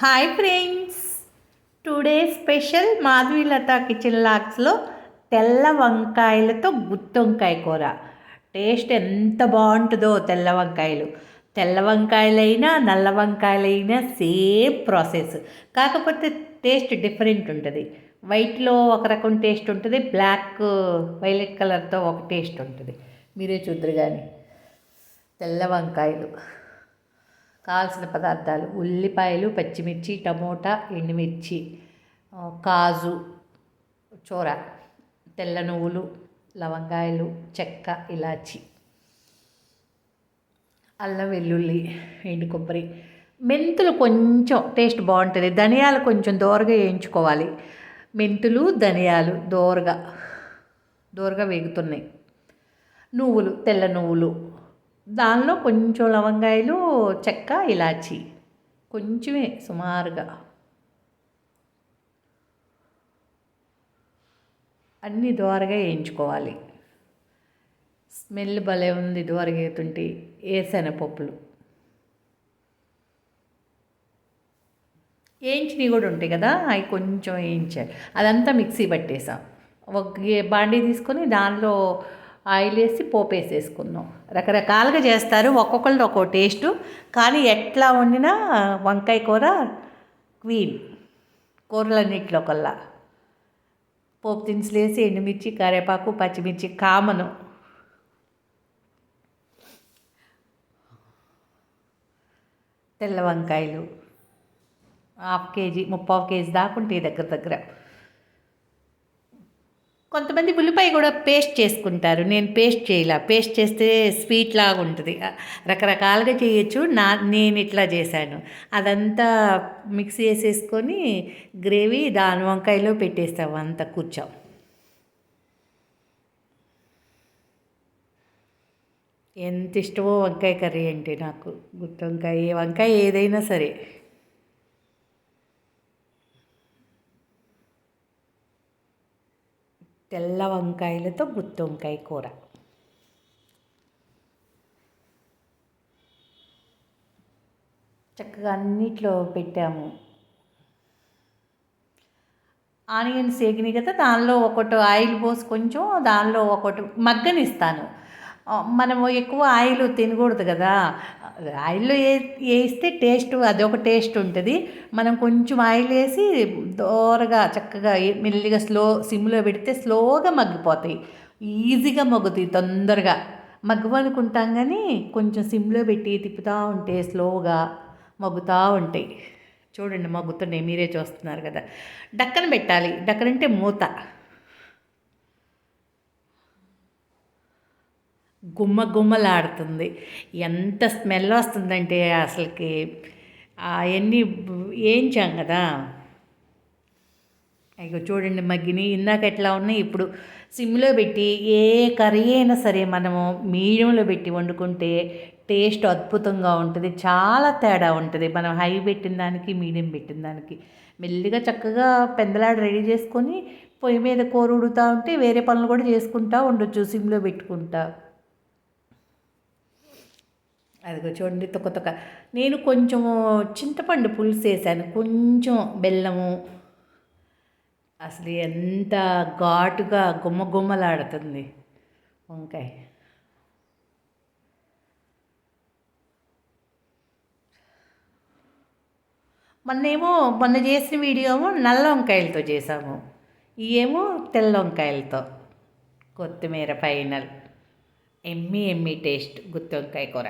Hi friends. Today special Madhavilatha kitchen లాక్స్లో తెల్ల వంకాయలతో గుత్తి వంకాయ కూర. టేస్ట్ ఎంత బాగుంటుందో తెల్ల వంకాయలు. తెల్ల వంకాయలైనా నల్ల వంకాయలైనా సేమ్ ప్రాసెస్. కాకపోతే టేస్ట్ డిఫరెంట్ ఉంటుంది. వైట్లో ఒక రకం టేస్ట్ ఉంటుంది బ్లాక్ వైలెట్ కలర్తో ఒక టేస్ట్ ఉంటుంది. మీరే చూద్దరు కానీ తెల్ల వంకాయలు. కావాల్సిన పదార్థాలు ఉల్లిపాయలు పచ్చిమిర్చి టమోటా ఎండుమిర్చి కాజు చోర తెల్ల నువ్వులు లవంగాయలు చెక్క ఇలాచి అల్లం వెల్లుల్లి ఎండు కొబ్బరి. మెంతులు కొంచెం టేస్ట్ బాగుంటుంది. ధనియాలు కొంచెం దోరగా వేయించుకోవాలి. మెంతులు ధనియాలు దోరగా దోరగా వేగుతున్నాయి. నువ్వులు తెల్ల నువ్వులు దానిలో కొంచెం లవంగాయలు చెక్క ఇలాచి. కొంచెమే సుమారుగా. అన్నీ దోరగా వేయించుకోవాలి. స్మెల్ భలే ఉంది దోరగా వేస్తుంటే ఏసెనపప్పులు. వేయించినవి కూడా ఉంటాయి కదా అవి కొంచెం వేయించాలి. అదంతా మిక్సీ పట్టేసాం. ఒక బాండీ తీసుకొని దానిలో ఆయిల్ వేసి పోపు వేసేసుకుందాం రకరకాలుగా చేస్తారు. ఒక్కొక్కరిది ఒక్కో టేస్టు. కానీ ఎట్లా వండినా వంకాయ కూర క్వీన్. కూరలన్నింటిలో కల్లా పోపు దినుసులు వేసి ఎండుమిర్చి కరివేపాకు పచ్చిమిర్చి కామను. తెల్ల వంకాయలు. హాఫ్ కేజీ ముప్పావు కేజీ దాకా ఉంటాయి దగ్గర దగ్గర. కొంతమంది ఉల్లిపాయ కూడా పేస్ట్ చేసుకుంటారు. నేను పేస్ట్ చేయలే. పేస్ట్ చేస్తే స్వీట్ లాగా ఉంటుంది. రకరకాలుగా చేయొచ్చు. నా నేను ఇట్లా చేశాను. అదంతా మిక్సీ వేసేసుకొని గ్రేవీ దాని వంకాయలో పెట్టేస్తాం అంతా కూర్చోం. ఎంత ఇష్టమో వంకాయ కర్రీ అంటే నాకు గుత్తి వంకాయ వంకాయ ఏదైనా సరే. తెల్ల వంకాయలతో గుత్తి వంకాయ కూర. చక్కగా అన్నిట్లో పెట్టాము. ఆనియన్స్ వేగినాయి కదా దానిలో ఒకటి ఆయిల్ పోసి కొంచెం దానిలో ఒకటి మగ్గనిస్తాను. ఇస్తాను మనము ఎక్కువ ఆయిల్ తినకూడదు కదా. ఆయిల్లో ఏ వేస్తే టేస్ట్ అదొక టేస్ట్ ఉంటుంది. మనం కొంచెం ఆయిల్ వేసి దోరగా చక్కగా మెల్లిగా స్లో సిమ్లో పెడితే స్లోగా మగ్గిపోతాయి. ఈజీగా మగ్గుతాయి తొందరగా. మగ్గవనుకుంటాం కానీ కొంచెం సిమ్లో పెట్టి తిప్పుతూ ఉంటే స్లోగా మగ్గుతూ ఉంటాయి. చూడండి మగ్గుతున్నాయి మీరే చూస్తున్నారు కదా. డక్కన పెట్టాలి. డక్కన అంటే మూత. గుమ్మ గుమ్మలాడుతుంది. ఎంత స్మెల్ వస్తుందంటే అసలుకి. అవన్నీ వేయించాం కదా. ఇక చూడండి మగ్గిని. ఇందాక ఎట్లా ఉన్నాయి? ఇప్పుడు సిమ్లో పెట్టి ఏ కర్రీ అయినా సరే మనము మీడియంలో పెట్టి వండుకుంటే టేస్ట్ అద్భుతంగా ఉంటుంది. చాలా తేడా ఉంటుంది. మనం హై పెట్టిన దానికి మీడియం పెట్టిన దానికి. మెల్లిగా చక్కగా పెందలాడ రెడీ చేసుకొని పొయ్యి మీద కూర ఉడుతూ ఉంటే వేరే పనులు కూడా చేసుకుంటా ఉండొచ్చు సిమ్లో పెట్టుకుంటా. అదిగో చూడండి తొక్క తొక్క. నేను కొంచెము చింతపండు పులుసు వేసాను కొంచెం బెల్లము. అసలు ఎంత ఘాటుగా గుమ్మ గుమ్మలాడుతుంది వంకాయ. మొన్నేమో మొన్న చేసిన వీడియో నల్ల వంకాయలతో చేసాము. ఇవేమో తెల్ల వంకాయలతో. కొత్తిమీర ఫైనల్. ఎమ్మి ఎమ్మి టేస్ట్ గుత్తి వంకాయ కూర.